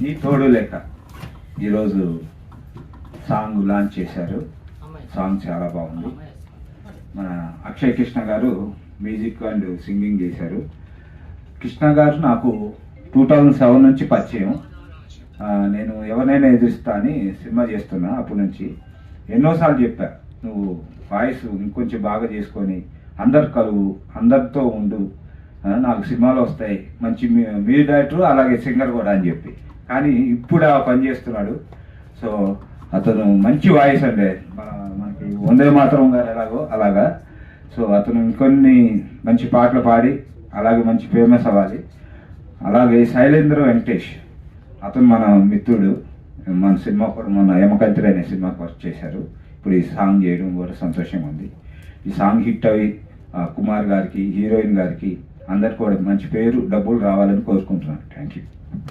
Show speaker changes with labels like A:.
A: నీ తోడు లెక్క. ఈరోజు సాంగ్ లాంచ్ చేశారు. సాంగ్ చాలా బాగుంది. మన అక్షయ్ కృష్ణ గారు మ్యూజిక్ అండ్ సింగింగ్ చేశారు. కృష్ణ గారు నాకు టూ థౌజండ్ సెవెన్ నుంచి పరిచయం. నేను ఎవరినైనా ఎదురుస్తా అని సినిమా చేస్తున్నా అప్పటి నుంచి. ఎన్నోసార్లు చెప్పా నువ్వు వాయిస్ ఇంకొంచెం బాగా చేసుకొని అందరు కలువు అందరితో ఉండు. నాకు సినిమాలు వస్తాయి. మంచి మ్యూజిక్ డైరెక్టర్ అలాగే సింగర్ కూడా అని చెప్పి. కానీ ఇప్పుడు ఆ పని చేస్తున్నాడు. సో అతను మంచి వాయిస్ అండి. మనకి వందే మాత్రం గారు ఎలాగో అలాగా. సో అతను ఇంకొన్ని మంచి పాటలు పాడి అలాగే మంచి ఫేమస్ అవ్వాలి. అలాగే శైలేంద్ర వెంకటేష్ అతను మన మిత్రుడు. మన సినిమా కూడా మన యమకంత్రి అనే సినిమాకి వర్క్ చేశారు ఇప్పుడు ఈ సాంగ్ చేయడం కూడా సంతోషంగా ఉంది. ఈ సాంగ్ హిట్ అవి కుమార్ గారికి హీరోయిన్ గారికి అందరికి కూడా మంచి పేరు డబ్బులు రావాలని కోరుకుంటున్నాను. Thank you